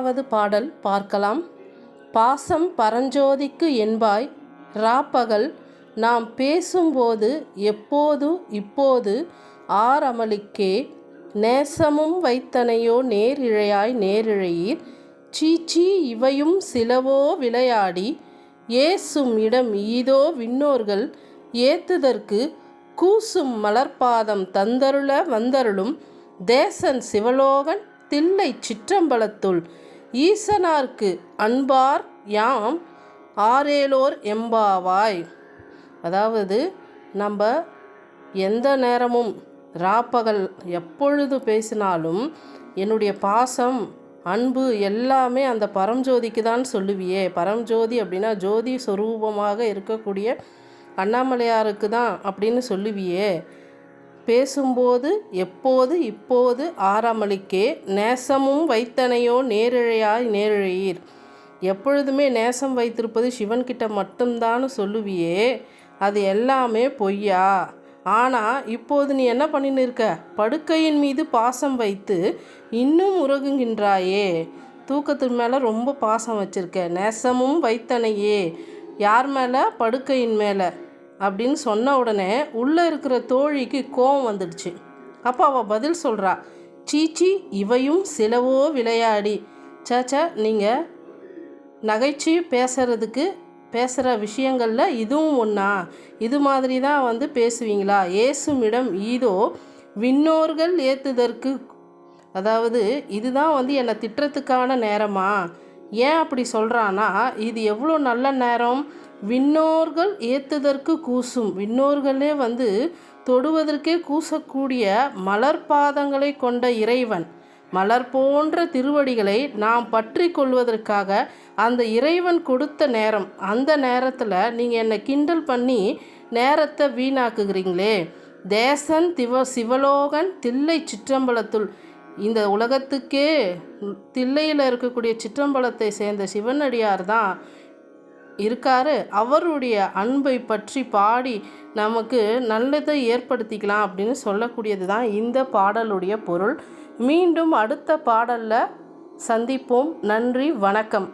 ஆறாவது பாடல் பார்க்கலாம். பாசம் பரஞ்சோதிக்கு என்பாய் ராப்பகல் நாம் பேசும்போது எப்போது இப்போது ஆரமளிக்கே நேசமும் வைத்தனையோ நேரிழையாய் நேரிழையீர். சீச்சி இவையும் சிலவோ விளையாடி ஏசும் இடம் ஈதோ விண்ணோர்கள் ஏத்துதற்கு கூசும் மலர்பாதம் தந்தருள வந்தருளும் தேசன் சிவலோகன் தில்லை சிற்றம்பலத்துள் ஈசனார்க்கு அன்பார் யாம் ஆரேலோர் எம்பாவாய். அதாவது நம்ம எந்த நேரமும் ராப்பகல் எப்பொழுது பேசினாலும் என்னுடைய பாசம் அன்பு எல்லாமே அந்த பரம்ஜோதிக்கு தான் சொல்லுவியே. பரம்ஜோதி அப்படின்னா ஜோதி சொரூபமாக இருக்கக்கூடிய அண்ணாமலையாருக்கு தான் அப்படின்னு சொல்லுவியே. பேசும்போது எப்போது இப்போது ஆறாமலிக்கே நேசமும் வைத்தனையோ நேரிழையாய் நேரிழையீர். எப்பொழுதுமே நேசம் வைத்திருப்பது சிவன்கிட்ட மட்டும்தான்னு சொல்லுவியே அது எல்லாமே பொய்யா? ஆனால் இப்போது நீ என்ன பண்ணின்னு இருக்க படுக்கையின் மீது பாசம் வைத்து இன்னும் உறங்குகின்றாயே. தூக்கத்தின் மேலே ரொம்ப பாசம் வச்சுருக்க. நேசமும் வைத்தனையே. யார் மேலே? படுக்கையின் மேலே. அப்படின்னு சொன்ன உடனே உள்ளே இருக்கிற தோழிக்கு கோபம் வந்துடுச்சு. அப்போ அவள் பதில் சொல்கிறா சீச்சி இவையும் சிலவோ விளையாடி. சேச்சா நீங்கள் நகைச்சு பேசுறதுக்கு பேசுகிற விஷயங்களில் இதுவும் ஒன்றா இது மாதிரி தான் வந்து பேசுவீங்களா? ஏசுமிடம் ஈதோ விண்ணோர்கள் ஏத்துதற்கு அதாவது இதுதான் வந்து என்னை திட்டுறதுக்கான நேரமா? ஏன் அப்படி சொல்கிறான்னா இது எவ்வளோ நல்ல நேரம்? விண்ணோர்கள் ஏத்துதற்கு கூசும். விண்ணோர்களே வந்து தொடுவதற்கே கூசக்கூடிய மலர் பாதங்களை கொண்ட இறைவன். மலர் போன்ற திருவடிகளை நாம் பற்றி கொள்வதற்காக அந்த இறைவன் கொடுத்த நேரம். அந்த நேரத்தில் நீங்கள் என்னை கிண்டல் பண்ணி நேரத்தை வீணாக்குகிறீங்களே. தேசன் திவ சிவலோகன் தில்லை சிற்றம்பலத்துள். இந்த உலகத்துக்கே தில்லையில் இருக்கக்கூடிய சிற்றம்பலத்தை சேர்ந்த சிவனடியார் தான் இருக்காரு. அவருடைய அன்பை பற்றி பாடி நமக்கு நல்லதை ஏற்படுத்திக்கலாம் அப்படின்னு சொல்லக்கூடியது தான் இந்த பாடலுடைய பொருள். மீண்டும் அடுத்த பாடலில் சந்திப்போம். நன்றி வணக்கம்.